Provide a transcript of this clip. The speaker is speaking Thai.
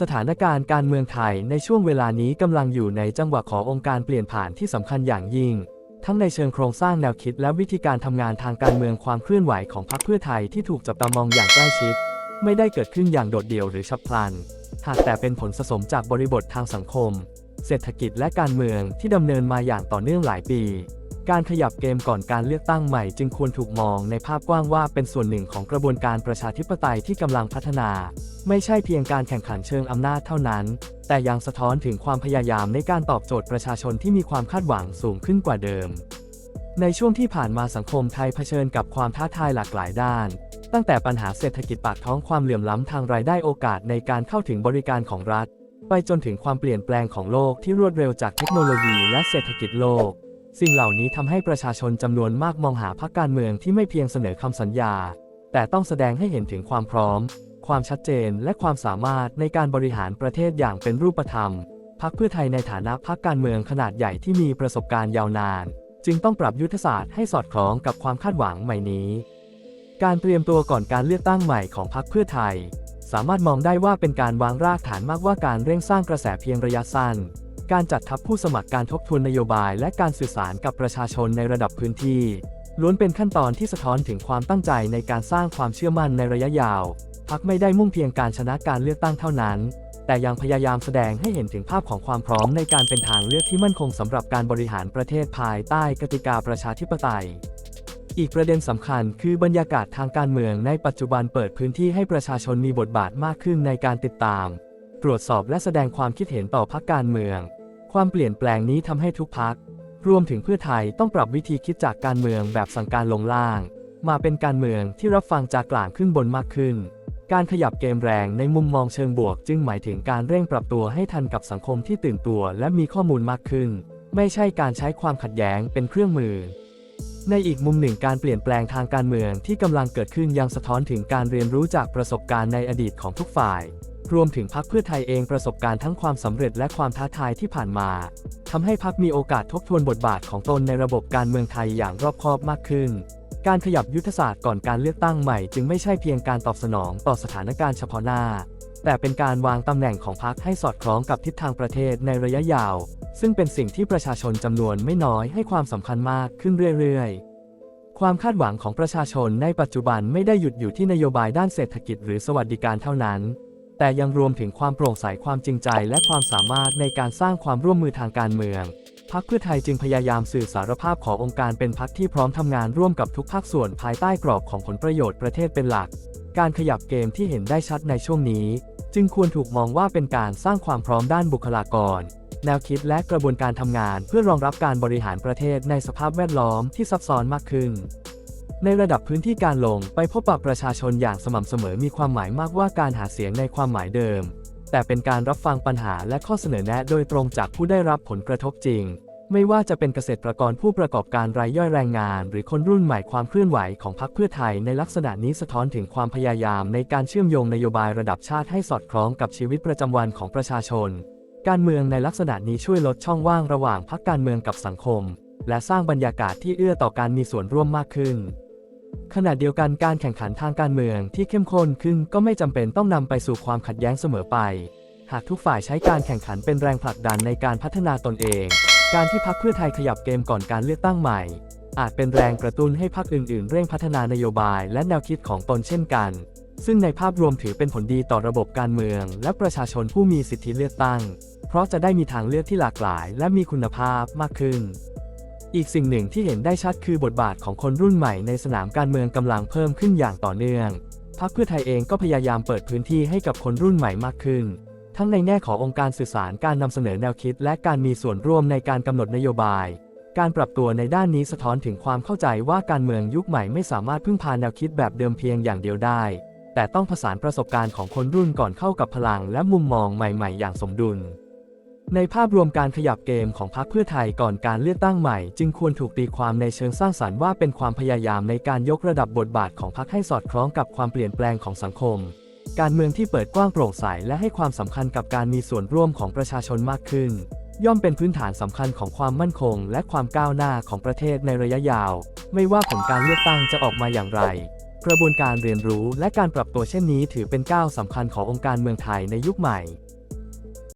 สถานการณ์การเมืองไทยในช่วงเวลานี้กำลังอยู่ในจังหวะขององค์การเปลี่ยนผ่านที่สำคัญอย่างยิ่ง ทั้งในเชิงโครงสร้างแนวคิดและวิธีการทำงานทางการเมืองความเคลื่อนไหวของพรรคเพื่อไทยที่ถูกจับตามองอย่างใกล้ชิด ไม่ได้เกิดขึ้นอย่างโดดเดี่ยวหรือฉับพลัน หากแต่เป็นผลสะสมจากบริบททางสังคม เศรษฐกิจและการเมืองที่ดำเนินมาอย่างต่อเนื่องหลายปี การขยับเกมก่อนการเลือกตั้งใหม่จึงควรถูกมองในภาพกว้างว่าเป็นส่วนหนึ่งของกระบวนการประชาธิปไตยที่กำลังพัฒนา ไม่ใช่เพียงการแข่งขันเชิงอำนาจเท่านั้น แต่ยังสะท้อนถึงความพยายามในการตอบโจทย์ประชาชนที่มีความคาดหวังสูงขึ้นกว่าเดิม ในช่วงที่ผ่านมาสังคมไทยเผชิญกับความท้าทายหลากหลายด้าน ตั้งแต่ปัญหาเศรษฐกิจปากท้องความเหลื่อมล้ำทางรายได้โอกาสในการเข้าถึงบริการของรัฐ ไปจนถึงความเปลี่ยนแปลงของโลกที่รวดเร็วจากเทคโนโลยีและเศรษฐกิจโลก สิ่งเหล่านี้ทำให้ประชาชนจำนวนมากมองหาพรรคการเมืองที่ไม่เพียงเสนอคำสัญญา แต่ต้องแสดงให้เห็นถึงความพร้อม ความชัดเจนและความสามารถในการบริหารประเทศอย่างเป็นรูปธรรมพรรคเพื่อไทยในฐานะพรรคการเมืองขนาดใหญ่ที่มีประสบการณ์ยาวนาน จึงต้องปรับยุทธศาสตร์ให้สอดคล้องกับความคาดหวังใหม่นี้ การเตรียมตัวก่อนการเลือกตั้งใหม่ของพรรคเพื่อไทย สามารถมองได้ว่าเป็นการวางรากฐานมากกว่าการเร่งสร้างกระแสเพียงระยะสั้น การจัดทัพผู้สมัครการทบทวนนโยบายและการสื่อสารกับประชาชนในระดับพื้นที่ ล้วนเป็นขั้นตอนที่สะท้อนถึงความตั้งใจในการสร้างความเชื่อมั่นในระยะยาวพรรคไม่ได้มุ่งเพียงการชนะการเลือกตั้งเท่านั้น แต่ยังพยายามแสดงให้เห็นถึงภาพของความพร้อมในการเป็นทางเลือกที่มั่นคงสำหรับการบริหารประเทศภายใต้กติกาประชาธิปไตยอีกประเด็นสำคัญคือบรรยากาศทางการเมืองในปัจจุบันเปิดพื้นที่ให้ประชาชนมีบทบาทมากขึ้นในการติดตาม ตรวจสอบและแสดงความคิดเห็นต่อพรรคการเมือง ความเปลี่ยนแปลงนี้ทำให้ทุกพรรครวมถึงเพื่อไทยต้องปรับวิธีคิดจากการเมืองแบบสั่งการลงล่าง มาเป็นการเมืองที่รับฟังจากกลางขึ้นบนมากขึ้น การขยับเกมแรงในมุมมองเชิงบวก จึงหมายถึงการเร่งปรับตัวให้ทันกับสังคมที่ตื่นตัวและมีข้อมูลมากขึ้น ไม่ใช่การใช้ความขัดแย้งเป็นเครื่องมือ ในอีกมุมหนึ่งการเปลี่ยนแปลงทางการเมืองที่กำลังเกิดขึ้นยังสะท้อนถึงการเรียนรู้จากประสบการณ์ในอดีตของทุกฝ่าย รวมถึงพรรคเพื่อไทยเองประสบการณ์ทั้งความสำเร็จและความท้าทายที่ผ่านมาทำให้พรรคมีโอกาสทบทวนบทบาทของตนในระบบการเมืองไทยอย่างรอบคอบมากขึ้น การขยับยุทธศาสตร์ก่อนการเลือกตั้งใหม่จึงไม่ใช่เพียงการตอบสนองต่อสถานการณ์เฉพาะหน้า แต่เป็นการวางตำแหน่งของพรรคให้สอดคล้องกับทิศทางประเทศในระยะยาว ซึ่งเป็นสิ่งที่ประชาชนจำนวนไม่น้อยให้ความสำคัญมากขึ้นเรื่อยๆความคาดหวังของประชาชนในปัจจุบันไม่ได้หยุดอยู่ที่นโยบายด้านเศรษฐกิจหรือสวัสดิการเท่านั้น แต่ยังรวมถึงความโปร่งใสความจริงใจ และความสามารถในการสร้างความร่วมมือทางการเมืองพรรคเพื่อไทยจึงพยายามสื่อสารภาพขององค์การเป็นพรรคที่พร้อมทำงานร่วมกับทุกภาคส่วนภายใต้กรอบของผลประโยชน์ประเทศเป็นหลัก การขยับเกมที่เห็นได้ชัดในช่วงนี้ จึงควรถูกมองว่าเป็นการสร้างความพร้อมด้านบุคลากร แนวคิดและกระบวนการทำงานเพื่อรองรับการบริหารประเทศในสภาพแวดล้อมที่ซับซ้อนมากขึ้น ในระดับพื้นที่การลงไปพบปะประชาชนอย่างสม่ำเสมอมีความหมายมากว่าการหาเสียงในความหมายเดิม แต่เป็นการรับฟังปัญหาและข้อเสนอแนะโดยตรงจากผู้ได้รับผลกระทบจริง ไม่ว่าจะเป็นเกษตรกรผู้ประกอบการรายย่อยแรงงาน หรือคนรุ่นใหม่ความเคลื่อนไหวของพรรคเพื่อไทยในลักษณะนี้สะท้อนถึงความพยายามในการเชื่อมโยงนโยบายระดับชาติให้สอดคล้องกับชีวิตประจำวันของประชาชน การเมืองในลักษณะนี้ช่วยลดช่องว่างระหว่างพรรคการเมืองกับสังคม และสร้างบรรยากาศที่เอื้อต่อการมีส่วนร่วมมากขึ้น ขณะเดียวกันการแข่งขันทางการเมืองที่เข้มข้นขึ้นก็ไม่จำเป็นต้องนำไปสู่ความขัดแย้งเสมอไป หากทุกฝ่ายใช้การแข่งขันเป็นแรงผลักดันในการพัฒนาตนเอง การที่พรรคเพื่อไทยขยับเกมก่อนการเลือกตั้งใหม่ อาจเป็นแรงกระตุ้นให้พรรคอื่น ๆ เร่งพัฒนานโยบายและแนวคิดของตนเช่นกัน ซึ่งในภาพรวมถือเป็นผลดีต่อระบบการเมือง และประชาชนผู้มีสิทธิเลือกตั้ง เพราะจะได้มีทางเลือกที่หลากหลาย และมีคุณภาพมากขึ้น อีกสิ่งหนึ่งที่เห็นได้ชัดคือบทบาทของคนรุ่นใหม่ในสนามการเมืองกำลังเพิ่มขึ้นอย่างต่อเนื่อง พรรคเพื่อไทยเองก็พยายามเปิดพื้นที่ให้กับคนรุ่นใหม่มากขึ้น ทั้งในแง่ขององค์การสื่อสารการนำเสนอแนวคิด และการมีส่วนร่วมในการกำหนดนโยบาย การปรับตัวในด้านนี้สะท้อนถึงความเข้าใจว่าการเมืองยุคใหม่ไม่สามารถพึ่งพาแนวคิดแบบเดิมเพียงอย่างเดียวได้ แต่ต้องผสานประสบการณ์ของคนรุ่นก่อนเข้ากับพลังและมุมมองใหม่ ๆ อย่างสมดุล ในภาพรวมการขยับเกมของพรรคเพื่อไทยก่อนการเลือกตั้งใหม่ จึงควรถูกตีความในเชิงสร้างสรรค์ว่าเป็นความพยายามในการยกระดับบทบาทของพรรคให้สอดคล้องกับความเปลี่ยนแปลงของสังคม การเมืองที่เปิดกว้างโปร่งใสและให้ความสำคัญกับการมีส่วนร่วมของประชาชนมากขึ้น ย่อมเป็นพื้นฐานสำคัญของความมั่นคง และความก้าวหน้าของประเทศในระยะยาว ไม่ว่าผลการเลือกตั้งจะออกมาอย่างไร กระบวนการเรียนรู้และการปรับตัวเช่นนี้ถือเป็นก้าวสำคัญขององค์การเมืองไทยในยุคใหม่